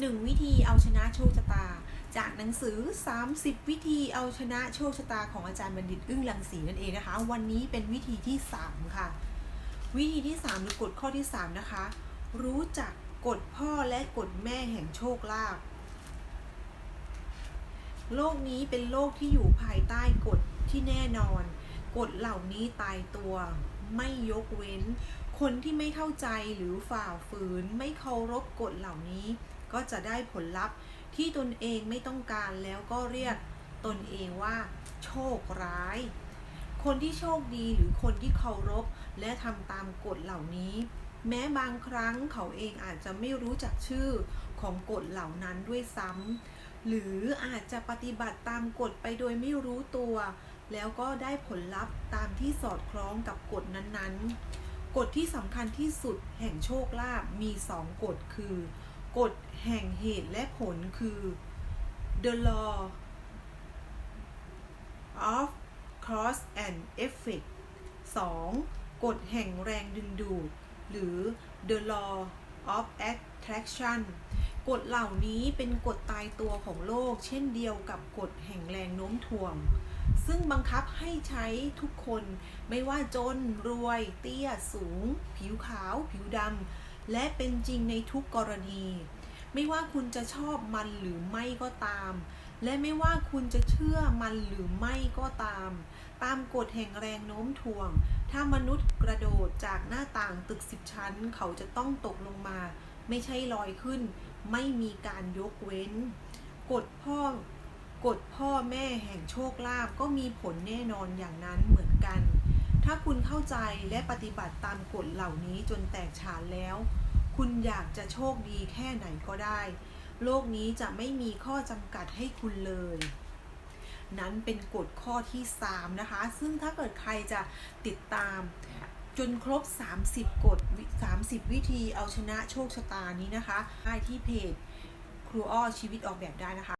1 วิธีเอาชนะโชคชะตา จากหนังสือ 30 วิธีเอาชนะโชคชะตาของอาจารย์บัณฑิตอึ้งลังสีนั่นเองนะคะ วันนี้เป็นวิธีที่ 3 ค่ะ วิธีที่3หรือกฎข้อที่ 3 นะคะ รู้จักกฎพ่อและกฎแม่แห่งโชคลาภโลกนี้เป็นโลกที่อยู่ภายใต้กฎที่แน่นอน กฎเหล่านี้ตายตัวไม่ยกเว้น คนที่ไม่เข้าใจหรือฝ่าฝืน ไม่เคารพกฎเหล่านี้ ก็จะได้ผลลัพธ์ที่ตนเองไม่ต้องการแล้วก็เรียกตนเองว่า โชคร้าย คนที่โชคดีหรือคนที่เคารพและทำตามกฎเหล่านี้ แม้บางครั้งเขาเองอาจจะไม่รู้จักชื่อของกฎเหล่านั้นด้วยซ้ำหรืออาจจะปฏิบัติตามกฎไปโดยไม่รู้ตัว แล้วก็ได้ผลลัพธ์ตามที่สอดคล้องกับกฎนั้นๆ กฎที่สำคัญที่สุดแห่งโชคลาภมีสองกฎคือ กฎแห่งเหตุและผลคือ the law of cause and effect 2. กฎแห่งแรงดึงดูด หรือ the law of attraction กฎเหล่านี้เป็นกฎตายตัวของโลก เช่นเดียวกับกฎแห่งแรงโน้มถ่วง ซึ่งบังคับให้ใช้ทุกคน ไม่ว่าจน รวย เตี้ย สูง ผิวขาว ผิวดำ และเป็นจริงในทุกกรณี ไม่ว่าคุณจะชอบมันหรือไม่ก็ตาม และไม่ว่าคุณจะเชื่อมันหรือไม่ก็ตาม ตามกฎแห่งแรงโน้มถ่วง ถ้ามนุษย์กระโดดจากหน้าต่างตึกสิบชั้น เขาจะต้องตกลงมา ไม่ใช่ลอยขึ้น ไม่มีการยกเว้น กฎพ่อกฎพ่อแม่แห่งโชคลาภก็มีผลแน่นอนอย่างนั้นเหมือนกัน ถ้าคุณเข้าใจและปฏิบัติตามกฎเหล่านี้จนแตกฉานแล้ว คุณอยากจะโชคดีแค่ไหนก็ได้ โลกนี้จะไม่มีข้อจำกัดให้คุณเลย นั้นเป็นกฎข้อที่ 3 นะคะ ซึ่งถ้าเกิดใครจะติดตามจนครบ 30 กฎวิ30 วิธีเอาชนะโชคชะตานี้นะคะ ได้ที่เพจครูอ้อชีวิตออกแบบได้นะคะ